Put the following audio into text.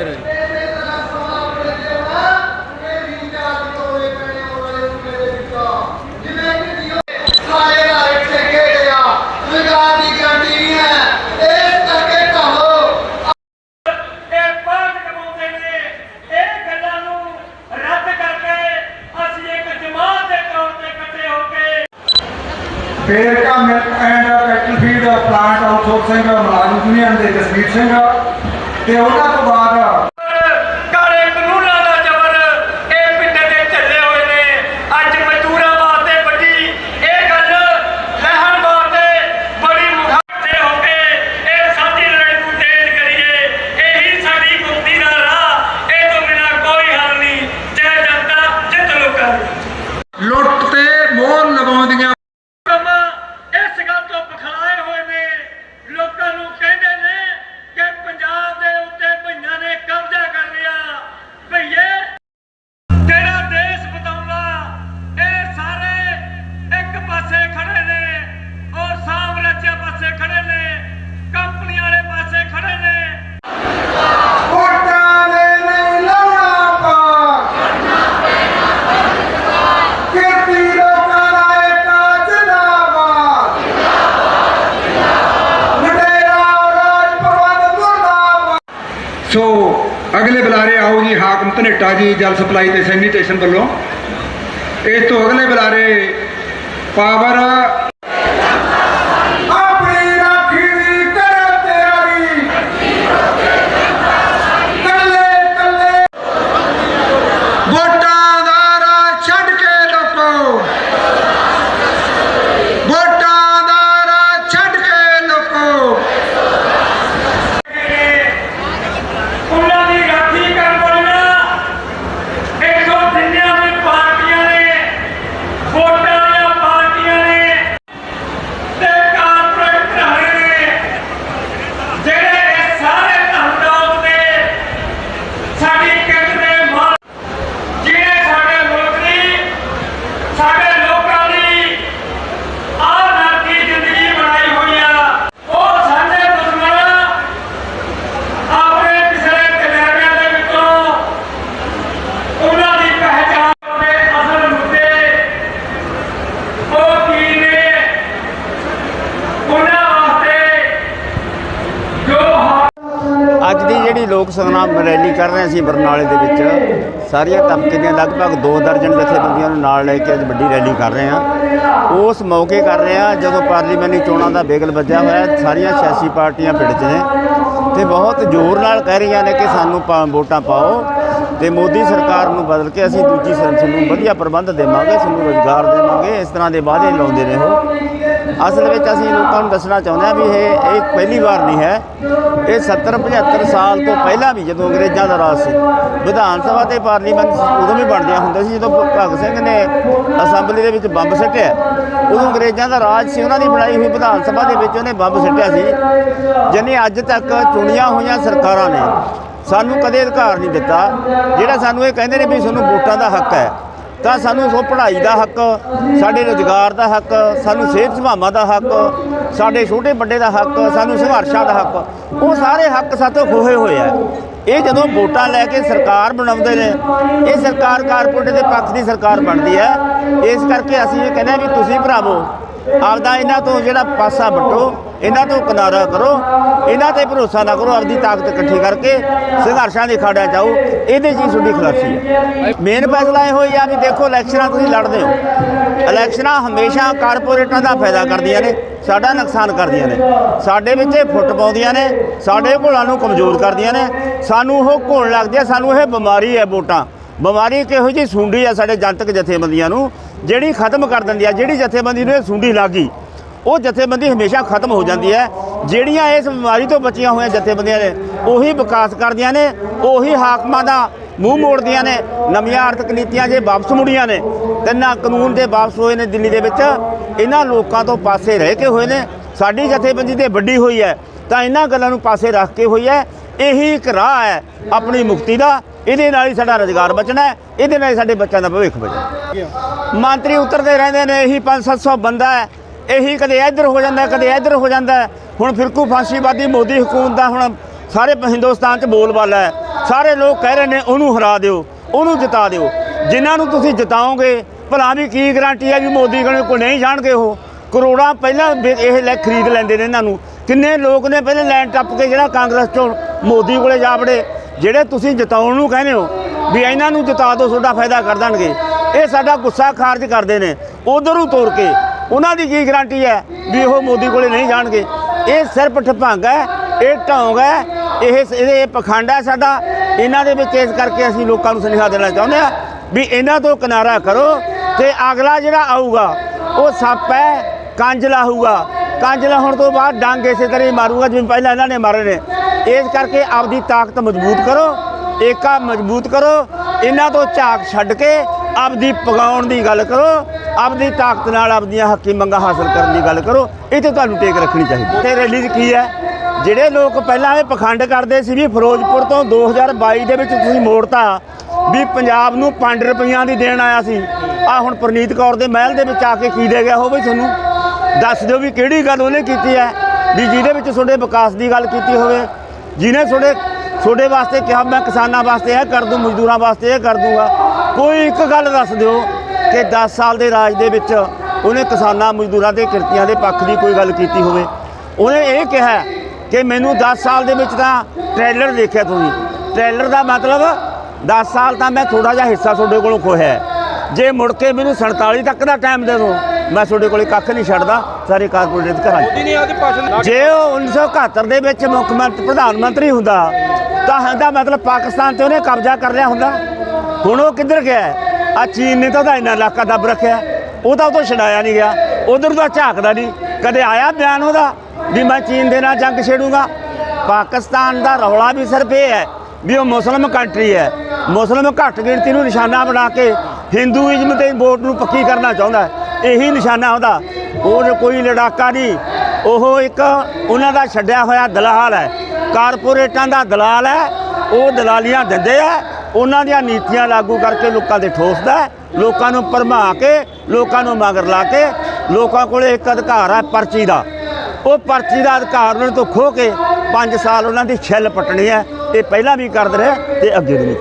ਵਾਹਿਗੁਰੂ ਜੀ ਇਹ ਪਾਠ ਕਮਾਉਂਦੇ ਨੇ ਇਹ ਗੱਲਾਂ ਨੂੰ ਰੱਦ ਕਰਕੇ ਅਸੀਂ ਇੱਕ ਜਮਾਤ ਦੇ ਤੌਰ ਤੇ ਇਕੱਠੇ ਹੋ ਕੇ Verka milk and cattle feed plant outsourcing ਮੁਲਾਜ਼ਮ ਯੂਨੀਅਨ ਦੇ ਜਸਵੀਰ ਸਿੰਘ ਤੇ ਉਹਨਾਂ ਤੋਂ ਬਾਅਦ ਕਾਲੇ ਕਾਨੂੰਨਾਂ ਦਾ ਜ਼ਬਰ ਇਹ ਪਿੰਡੇ ਦੇ ਝੱਲੇ ਹੋਏ ਨੇ ਅੱਜ ਮਜ਼ਦੂਰਾਂ ਵਾਸਤੇ ਵੱਡੀ ਇਹ ਗੱਲ ਲਹਿਣ ਵਾਸਤੇ ਬੜੀ ਮੁਖਾਤੇ ਹੋ ਕੇ ਇਹ ਸਾਡੀ ਲੜਾਈ ਨੂੰ ਤੇਜ਼ ਕਰੀਏ ਇਹੀ ਸਾਡੀ ਮੁਕਤੀ ਦਾ ਰਾਹ ਇਹ ਤੋਂ ਬਿਨਾਂ ਕੋਈ ਹੱਲ ਨਹੀਂ ਜੈ ਜਨਤਾ ਜਿੱਤ ਲੋਕਾਂ ਦੀ ਲੁੱਟ ਤੇ ਮੋਹਰ ਲਗਾਉਂਦੀਆਂ ਕੰਮ ਇਸ ਗੱਲ ਤੋਂ ਬਖਲਾਏ ਹੋਏ ਨੇ ਲੋਕਾਂ ਨੂੰ ਕਹਿੰਦੇ ਨੇ ਕਿ ਪੰਜਾਬ ਦੇ ਉੱਤੇ ਭਈਆਂ ਨੇ ਕਬਜ਼ਾ ਕਰ ਲਿਆ ਭਈਏ ਤੇਰਾ ਦੇਸ਼ ਬਤਾਉਣਾ ਇਹ ਸਾਰੇ ਇੱਕ ਪਾਸੇ ਖੜੇ ਨੇ ਔਰ ਸਾਮਰਾਜਿਆ ਪਾਸੇ ਖੜੇ ਨੇ ਕੰਪਨੀਆਂ ਵਾਲੇ ਪਾਸੇ ਖੜੇ ਨੇ ਵੋਟਾਂ ਦੇ ਨਹੀਂ ਲਾਉਣਾ ਪਾਰ ਕਿਰਤੀ ਲੋਕਾਂ ਦਾ ਇੱਕ ਜਿੰਦਾਬਾਦ ਲੁਟੇਰਾ ਰਾਜ ਪ੍ਰਬੰਧ ਮੁਰਦਾਬਾਦ ਸੋ ਅਗਲੇ ਬੁਲਾਰੇ ਆਓ ਜੀ, ਹਾਕਮ ਧਨੇਟਾ ਜੀ, ਜਲ ਸਪਲਾਈ ਤੇ ਸੈਨੀਟੇਸ਼ਨ ਵੱਲੋਂ। ਇਸ ਤੋਂ ਅਗਲੇ ਬੁਲਾਰੇ ਪਾਵਰ ਆਪਣੀ ਰਾਖੀ ਦੀ ਕਰ ਤਿਆਰੀ ਕੱਲੇ ਕੱਲੇ ਵੋਟਾਂ ਦਾ ਰਾਹ ਛੱਡ ਕੇ ਲੋਕੋ ਵੋਟਾਂ ਦਾ ਰਾਹ ਛੱਡ ਕੇ ਲੋਕੋ ਉਹਨਾਂ ਦੀ ਰਾਖੀ ਕਰਨ ਵਾਲੀਆਂ ਇੱਥੋਂ ਜਿੰਨੀਆਂ ਵੀ ਪਾਰਟੀਆਂ ਨੇ ਵੋਟਾਂ ਵਾਲੀਆਂ ਪਾਰਟੀਆਂ ਨੇ ਤੇ ਕਾਰਪੋਰੇਟ ਘਰਾਣੇ ਨੇ ਜਿਹੜੇ ਇਹ ਸਾਰੇ ਧੰਦਾਉ ਦੇ ਸਾਡੀ ਕਿਰਤ ਦੇ ਮਾਲ ਜਿਹੜੇ ਸਾਡੇ ਮੁਲਕ ਦੀ ਸਾਡੇ ਲੋਕਾਂ ਦੀ ਆਹ ਨਰਕੀ ਜ਼ਿੰਦਗੀ ਬਣਾਈ ਹੋਈ ਆ ਉਹ ਸਾਡੇ ਦੁਸ਼ਮਣ ਆਪਣੇ ਪਿਛਲੇ ਕਲਿਆਣਿਆਂ ਦੇ ਵਿੱਚੋਂ ਉਹਨਾਂ ਦੀ ਪਹਿਚਾਣ ਦੇ ਅਸਲ ਮੁੱਦੇ ਉਹ ਕੀ ਨੇ ਉਹਨਾਂ ਵਾਸਤੇ ਜੋ ਹਾ- ਅੱਜ ਦੀ ਜਿਹੜੀ ਰੈਲੀ ਕਰ ਰਹੇ ਸੀ ਬਰਨਾਲੇ ਦੇ ਵਿੱਚ। ਸਾਰੀਆਂ ਤਬਕੇ ਦੀਆਂ ਲਗਭਗ 2 ਦਰਜਨ ਜਥੇਬੰਦੀਆਂ ਨੂੰ ਨਾਲ ਲੈ ਕੇ ਅੱਜ ਵੱਡੀ ਰੈਲੀ ਕਰ ਰਹੇ ਹਾਂ। ਉਸ ਮੌਕੇ ਕਰ ਰਹੇ ਹਾਂ ਜਦੋਂ ਪਾਰਲੀਮੈਂਟਰੀ ਚੋਣਾਂ ਦਾ ਬੇਗਲ ਵੱਜਿਆ ਹੋਇਆ, ਸਾਰੀਆਂ ਸਿਆਸੀ ਪਾਰਟੀਆਂ ਪਿੰਡ 'ਚ ਨੇ। ਤੇ ਬਹੁਤ ਜ਼ੋਰ ਨਾਲ ਕਹਿ ਰਹੀਆਂ ਨੇ ਕਿ ਸਾਨੂੰ ਪਾ- ਵੋਟਾਂ ਪਾਓ ਤੇ ਮੋਦੀ ਸਰਕਾਰ ਨੂੰ ਬਦਲ ਕੇ ਅਸੀਂ ਦੂਜੀ ਸੰਸਦ ਨੂੰ ਵਧੀਆ ਪ੍ਰਬੰਧ ਦੇਵਾਂਗੇ, ਸਾਨੂੰ ਰੋਜ਼ਗਾਰ ਦੇਵਾਂਗੇ, ਇਸ ਤਰ੍ਹਾਂ ਦੇ ਵਾਅਦੇ ਲਾਉਂਦੇ ਨੇ ਉਹ ਅਸਲ ਵਿੱਚ ਅਸੀਂ ਲੋਕਾਂ ਨੂੰ ਦੱਸਣਾ ਚਾਹੁੰਦੇ ਹਾਂ ਵੀ ਇਹ ਇਹ ਪਹਿਲੀ ਵਾਰ ਨਹੀਂ ਹੈ। ਇਹ 70 75 ਸਾਲ ਤੋਂ ਪਹਿਲਾਂ ਵੀ ਜਦੋਂ ਅੰਗਰੇਜ਼ਾਂ ਦਾ ਰਾਜ ਸੀ। ਵਿਧਾਨ ਸਭਾ ਤੇ ਪਾਰਲੀਮੈਂਟ ਉਦੋਂ ਵੀ ਬਣਦੀਆਂ ਹੁੰਦਾ ਸੀ, ਜਦੋਂ ਭਗਤ ਸਿੰਘ ਨੇ ਅਸੈਂਬਲੀ ਦੇ ਵਿੱਚ ਬੰਬ ਸਿੱਟਿਆ। ਉਦੋਂ ਅੰਗਰੇਜ਼ਾਂ ਦਾ ਰਾਜ ਸੀ, ਉਹਨਾਂ ਦੀ ਬਣਾਈ ਹੋਈ ਵਿਧਾਨ ਸਭਾ ਦੇ ਵਿੱਚ ਉਹਨੇ ਬੰਬ ਸਿੱਟਿਆ ਸੀ, ਜਿਨੇ ਅੱਜ ਤੱਕ ਚੁਣੀਆਂ ਹੋਈਆਂ ਸਰਕਾਰਾਂ ਨੇ, ਸਾਨੂੰ ਕਦੇ ਅਧਿਕਾਰ ਨਹੀਂ ਦਿੱਤਾ। ਜਿਹੜਾ ਸਾਨੂੰ ਇਹ ਕਹਿੰਦੇ ਨੇ ਵੀ ਤੁਹਾਨੂੰ ਵੋਟਾਂ ਦਾ ਹੱਕ ਹੈ ਤਾਂ ਸਾਨੂੰ ਸੋ ਪੜ੍ਹਾਈ ਦਾ ਹੱਕ, ਸਾਡੇ ਰੋਜ਼ਗਾਰ ਦਾ ਹੱਕ, ਸਾਨੂੰ ਸਿਹਤ ਸੇਵਾਵਾਂ ਦਾ ਹੱਕ, ਸਾਡੇ ਛੋਟੇ ਵੱਡੇ ਦਾ ਹੱਕ, ਸਾਨੂੰ ਸੰਘਰਸ਼ਾਂ ਦਾ ਹੱਕ, ਉਹ ਸਾਰੇ ਹੱਕ ਸਾਤੋਂ ਖੋਹੇ ਹੋਏ ਆ। ਇਹ ਜਦੋਂ ਵੋਟਾਂ ਲੈ ਕੇ ਸਰਕਾਰ ਬਣਾਉਂਦੇ ਨੇ, ਇਹ ਸਰਕਾਰ ਕਾਰਪੋਰੇਟ ਦੇ ਪੱਖ ਦੀ ਸਰਕਾਰ ਬਣਦੀ ਹੈ। ਇਸ ਕਰਕੇ ਅਸੀਂ ਇਹ ਕਹਿੰਦੇ ਹਾਂ ਵੀ ਤੁਸੀਂ ਭਰਾਵੋ ਆਪਦਾ ਇਹਨਾਂ ਤੋਂ ਜਿਹੜਾ ਪਾਸਾ ਵੱਟੋ, ਇਹਨਾਂ ਤੋਂ ਕਿਨਾਰਾ ਕਰੋ, ਇਹਨਾਂ ਤੇ ਭਰੋਸਾ ਨਾ ਕਰੋ, ਆਪਦੀ ਤਾਕਤ ਇਕੱਠੀ ਕਰਕੇ ਸੰਘਰਸ਼ਾਂ ਦੀ ਖਾੜਾ ਚਾਓ ਇਹਦੇ 'ਚ ਹੀ ਤੁਹਾਡੀ ਖਲਾਸੀ ਹੈ। ਮੇਨ ਫੈਸਲਾ ਇਹ ਹੋਈ ਆ ਵੀ ਦੇਖੋ, ਇਲੈਕਸ਼ਨਾਂ ਤੁਸੀਂ ਲੜਦੇ ਹੋ। ਇਲੈਕਸ਼ਨਾਂ ਹਮੇਸ਼ਾ ਕਾਰਪੋਰੇਟਾਂ ਦਾ ਫਾਇਦਾ ਕਰਦੀਆਂ ਨੇ, ਸਾਡਾ ਨੁਕਸਾਨ ਕਰਦੀਆਂ ਨੇ। ਸਾਡੇ ਵਿੱਚ ਇਹ ਫੁੱਟ ਪਾਉਂਦੀਆਂ ਨੇ, ਸਾਡੇ ਘੋਲਾਂ ਨੂੰ ਕਮਜ਼ੋਰ ਕਰਦੀਆਂ ਨੇ। ਸਾਨੂੰ ਉਹ ਘੋਲ ਲੱਗਦੀ ਆ, ਸਾਨੂੰ ਇਹ ਬਿਮਾਰੀ ਹੈ ਵੋਟਾਂ। ਬਿਮਾਰੀ ਕਿਹੋ ਜੀ ਸੁੰਡੀ ਆ ਸਾਡੇ ਜਨਤਕ ਜਥੇਬੰਦੀਆਂ ਨੂੰ ਜਿਹੜੀ ਖਤਮ ਕਰ ਦਿੰਦੀ ਹੈ ਜਿਹੜੀ ਜਥੇਬੰਦੀ ਨੂੰ ਇਹ ਸੁੰਡੀ ਲੱਗੀ, ਉਹ ਜਥੇਬੰਦੀ ਹਮੇਸ਼ਾ ਖਤਮ ਹੋ ਜਾਂਦੀ ਹੈ। ਜਿਹੜੀਆਂ ਇਸ ਬਿਮਾਰੀ ਤੋਂ ਬਚੀਆਂ ਹੋਈਆਂ ਜਥੇਬੰਦੀਆਂ ਨੇ, ਉਹੀ ਵਿਕਾਸ ਕਰਦੀਆਂ ਨੇ, ਉਹੀ ਹਾਕਮਾਂ ਦਾ ਮੂੰਹ ਮੋੜਦੀਆਂ ਨੇ। ਨਵੀਆਂ ਆਰਥਿਕ ਨੀਤੀਆਂ ਜੇ ਵਾਪਸ ਮੁੜੀਆਂ ਨੇ, ਤਿੰਨਾਂ ਕਾਨੂੰਨ ਦੇ ਵਾਪਸ ਹੋਏ ਨੇ ਦਿੱਲੀ ਦੇ ਵਿੱਚ। ਇਹਨਾਂ ਲੋਕਾਂ ਤੋਂ ਪਾਸੇ ਰਹਿ ਕੇ ਹੋਏ ਨੇ। ਸਾਡੀ ਜਥੇਬੰਦੀ ਤੇ ਵੱਡੀ ਹੋਈ ਹੈ, ਤਾਂ ਇਹਨਾਂ ਗੱਲਾਂ ਨੂੰ ਪਾਸੇ ਰੱਖ ਕੇ ਹੋਈ ਹੈ। ਇਹੀ ਇੱਕ ਰਾਹ ਹੈ ਆਪਣੀ ਮੁਕਤੀ ਦਾ। ਇਹਦੇ ਨਾਲ ਹੀ ਸਾਡਾ ਰੋਜ਼ਗਾਰ ਬਚਣਾ ਹੈ, ਇਹਦੇ ਨਾਲ ਹੀ ਸਾਡੇ ਬੱਚਿਆਂ ਦਾ ਭਵਿੱਖ ਬਚਣਾ ਮੰਤਰੀ ਉਤਰਦੇ ਰਹਿੰਦੇ ਨੇ, ਇਹੀ 5-700 ਬੰਦਾ ਹੈ, ਇਹੀ ਕਦੇ ਇੱਧਰ ਹੋ ਜਾਂਦਾ ਕਦੇ ਇੱਧਰ ਹੋ ਜਾਂਦਾ ਹੁਣ ਫਿਰਕੂ ਫਾਂਸੀਵਾਦੀ ਮੋਦੀ ਹਕੂਮਤ ਦਾ ਹੁਣ ਸਾਰੇ ਹਿੰਦੁਸਤਾਨ 'ਚ ਬੋਲਬਾਲਾ ਹੈ। ਸਾਰੇ ਲੋਕ ਕਹਿ ਰਹੇ ਨੇ, ਉਹਨੂੰ ਹਰਾ ਦਿਓ, ਉਹਨੂੰ ਜਿਤਾ ਦਿਓ। ਜਿਨ੍ਹਾਂ ਨੂੰ ਤੁਸੀਂ ਜਿਤਾਓਗੇ, ਭਲਾ ਵੀ ਕੀ ਗਾਰੰਟੀ ਹੈ ਵੀ ਮੋਦੀ ਕੋਲ ਕੋਲ ਨਹੀਂ ਜਾਣਗੇ ਉਹ? ਕਰੋੜਾਂ ਪਹਿਲਾਂ ਇਹ ਲੈ ਖਰੀਦ ਲੈਂਦੇ ਨੇ ਇਹਨਾਂ ਨੂੰ। ਕਿੰਨੇ ਲੋਕ ਨੇ ਪਹਿਲੇ ਲੈਣ ਟੱਪ ਕੇ ਜਿਹੜਾ ਕਾਂਗਰਸ ਚੋਂ ਮੋਦੀ ਕੋਲੇ ਜਾ ਵੜੇ। ਜਿਹੜੇ ਤੁਸੀਂ ਜਿਤਾਉਣ ਨੂੰ ਕਹਿੰਦੇ ਹੋ, ਵੀ ਇਹਨਾਂ ਨੂੰ ਜਿਤਾ ਦਿਓ, ਤੁਹਾਡਾ ਫਾਇਦਾ ਕਰ ਦੇਣਗੇ। ਇਹ ਸਾਡਾ ਗੁੱਸਾ ਖਾਰਜ ਕਰਦੇ ਨੇ। ਉਧਰੋਂ ਤੋੜ ਕੇ ਉਹਨਾਂ ਦੀ ਕੀ ਗਾਰੰਟੀ ਹੈ ਵੀ ਉਹ ਮੋਦੀ ਕੋਲੇ ਨਹੀਂ ਜਾਣਗੇ? ਇਹ ਸਿਰਫ ਠਪੰਗ ਹੈ, ਇਹ ਢੌਂਗ ਹੈ, ਇਹ ਇਹਦੇ ਪਖੰਡ ਹੈ ਸਾਡਾ। ਇਹਨਾਂ ਦੇ ਵਿੱਚ ਇਸ ਕਰਕੇ ਅਸੀਂ ਲੋਕਾਂ ਨੂੰ ਸੁਨੇਹਾ ਦੇਣਾ ਚਾਹੁੰਦੇ ਆ ਵੀ ਇਹਨਾਂ ਤੋਂ ਕਿਨਾਰਾ ਕਰੋ ਤੇ ਅਗਲਾ ਜਿਹੜਾ ਆਊਗਾ, ਉਹ ਸੱਪ ਹੈ ਕੰਜ ਹੋਊਗਾ। ਕੰਜ ਹੋਣ ਤੋਂ ਬਾਅਦ ਡੰਗ ਇਸੇ ਤਰ੍ਹਾਂ ਹੀ ਮਾਰੂਗਾ, ਜਿਵੇਂ ਪਹਿਲਾਂ ਇਹਨਾਂ ਨੇ ਮਾਰੇ ਨੇ। ਇਸ ਕਰਕੇ ਆਪਦੀ ਤਾਕਤ ਮਜ਼ਬੂਤ ਕਰੋ ਏਕਾ ਮਜ਼ਬੂਤ ਕਰੋ, ਇਹਨਾਂ ਤੋਂ ਝਾਕ ਛੱਡ ਕੇ ਆਪਦੀ ਪਗਾਉਣ ਦੀ ਗੱਲ ਕਰੋ, ਆਪਦੀ ਤਾਕਤ ਨਾਲ ਆਪਦੀਆਂ ਹੱਕੀ ਮੰਗਾਂ ਹਾਸਲ ਕਰਨ ਦੀ ਗੱਲ ਕਰੋ ਇਹ ਤੇ ਤੁਹਾਨੂੰ ਟੇਕ ਰੱਖਣੀ ਚਾਹੀਦੀ ਤੇ ਰੈਲੀ 'ਚ ਕੀ ਹੈ? ਜਿਹੜੇ ਲੋਕ ਪਹਿਲਾਂ ਇਹ ਪਖੰਡ ਕਰਦੇ ਸੀ ਵੀ ਫਿਰੋਜ਼ਪੁਰ ਤੋਂ 2022 ਦੇ ਵਿੱਚ ਤੁਸੀਂ ਮੋੜਤਾ ਵੀ ਪੰਜਾਬ ਨੂੰ 5 ਰੁਪਈਆਂ ਦੀ ਦੇਣ ਆਇਆ ਸੀ। ਆ ਹੁਣ ਪ੍ਰਨੀਤ ਕੌਰ ਦੇ ਮਹਿਲ ਦੇ ਵਿੱਚ ਆ ਕੇ ਕੀ ਦੇ ਗਿਆ ਹੋਵੇ ਤੁਹਾਨੂੰ? ਦੱਸ ਦਿਓ ਵੀ ਕਿਹੜੀ ਗੱਲ ਉਹਨੇ ਕੀਤੀ ਹੈ? ਵੀ ਜਿਹਦੇ ਵਿੱਚ ਤੁਹਾਡੇ ਵਿਕਾਸ ਦੀ ਗੱਲ ਕੀਤੀ ਹੋਵੇ ਜਿਹਨੇ ਤੁਹਾਡੇ ਤੁਹਾਡੇ ਵਾਸਤੇ ਕਿਹਾ, ਮੈਂ ਕਿਸਾਨਾਂ ਵਾਸਤੇ ਇਹ ਕਰ ਦੂੰ, ਮਜ਼ਦੂਰਾਂ ਵਾਸਤੇ ਇਹ ਕਰ ਦੂੰਗਾ। ਕੋਈ ਇੱਕ ਗੱਲ ਦੱਸ ਦਿਓ ਕਿ 10 ਸਾਲ ਦੇ ਰਾਜ ਦੇ ਵਿੱਚ ਉਹਨੇ ਕਿਸਾਨਾਂ, ਮਜ਼ਦੂਰਾਂ ਦੇ ਕਿਰਤੀਆਂ ਦੇ ਪੱਖ ਦੀ ਕੋਈ ਗੱਲ ਕੀਤੀ ਹੋਵੇ। ਉਹਨੇ ਇਹ ਕਿਹਾ ਕਿ ਮੈਨੂੰ 10 ਸਾਲ ਦੇ ਵਿੱਚ ਤਾਂ ਟ੍ਰੇਲਰ ਦੇਖਿਆ ਤੁਸੀਂ ਟ੍ਰੇਲਰ ਦਾ ਮਤਲਬ 10 ਸਾਲ ਤਾਂ ਮੈਂ ਥੋੜਾ ਜਿਹਾ ਹਿੱਸਾ ਤੁਹਾਡੇ ਕੋਲੋਂ ਖੋਇਆ ਜੇ ਮੁੜ ਕੇ ਮੈਨੂੰ 47 ਤੱਕ ਦਾ ਟਾਈਮ ਦੇ ਦਿਓ ਮੈਂ ਤੁਹਾਡੇ ਕੋਲੇ ਕੱਖ ਨਹੀਂ ਛੱਡਦਾ ਸਾਰੇ ਕਾਰਪੋਰੇਟ ਘਰਾਂ 'ਚ। ਨੇ ਆਦੇ ਭਾਸ਼ਣ ਜੇ ਉਹ 1971 ਦੇ ਵਿੱਚ ਮੁੱਖ ਮੰਤਰੀ ਪ੍ਰਧਾਨ ਮੰਤਰੀ ਹੁੰਦਾ ਤਾਂ ਇਹਦਾ ਮਤਲਬ ਪਾਕਿਸਤਾਨ ਤੇ ਉਹਨੇ ਕਬਜ਼ਾ ਕਰ ਲਿਆ ਹੁੰਦਾ। ਹੁਣ ਉਹ ਕਿੱਧਰ ਗਿਆ? ਆ ਚੀਨ ਨੇ ਤਾਂ ਉਹਦਾ ਇੰਨਾ ਇਲਾਕਾ ਦੱਬ ਰੱਖਿਆ। ਉਹ ਤਾਂ ਉਦੋਂ ਛਡਾਇਆ ਨਹੀਂ ਗਿਆ। ਉਧਰ ਤਾਂ ਝਾਕਦਾ ਨਹੀਂ। ਕਦੇ ਆਇਆ ਬਿਆਨ ਉਹਦਾ ਵੀ ਮੈਂ ਚੀਨ ਦੇ ਨਾਲ ਜੰਗ ਛੇੜੂੰਗਾ? ਪਾਕਿਸਤਾਨ ਦਾ ਰੌਲਾ ਵੀ ਸਿਰਫ ਇਹ ਹੈ ਵੀ ਉਹ ਮੁਸਲਮ ਕੰਟਰੀ ਹੈ। ਮੁਸਲਮ ਘੱਟ ਗਿਣਤੀ ਨੂੰ ਨਿਸ਼ਾਨਾ ਬਣਾ ਕੇ ਹਿੰਦੂਇਜ਼ਮ ਤੇ ਵੋਟ ਨੂੰ ਪੱਕੀ ਕਰਨਾ ਚਾਹੁੰਦਾ ਹੈ। ਇਹੀ ਨਿਸ਼ਾਨਾ ਉਹਦਾ ਉਹ ਕੋਈ ਲੜਾਕਾ ਨਹੀਂ ਉਹ ਇੱਕ ਉਹਨਾਂ ਦਾ ਛੱਡਿਆ ਹੋਇਆ ਦਲਾਲ ਹੈ। ਕਾਰਪੋਰੇਟਾਂ ਦਾ ਦਲਾਲ ਹੈ ਉਹ ਦਲਾਲੀਆਂ ਦਿੰਦੇ ਆ ਉਹਨਾਂ ਦੀਆਂ ਨੀਤੀਆਂ ਲਾਗੂ ਕਰਕੇ ਲੋਕਾਂ ਦੇ ਠੋਸਦਾ ਹੈ, ਲੋਕਾਂ ਨੂੰ ਭਰਮਾ ਕੇ ਲੋਕਾਂ ਨੂੰ ਮਗਰ ਲਾ ਕੇ ਲੋਕਾਂ ਕੋਲੇ ਇੱਕ ਅਧਿਕਾਰ ਹੈ ਪਰਚੀ ਦਾ। ਉਹ ਪਰਚੀ ਦਾ ਅਧਿਕਾਰ ਉਹਨਾਂ ਤੋਂ ਖੋ ਕੇ 5 ਸਾਲ ਉਹਨਾਂ ਦੀ ਛਿੱਲ ਪੱਟਣੀ ਹੈ। ਇਹ ਪਹਿਲਾਂ ਵੀ ਕਰਦੇ ਰਹੇ ਤੇ ਅੱਗੇ ਵੀ ਨਹੀਂ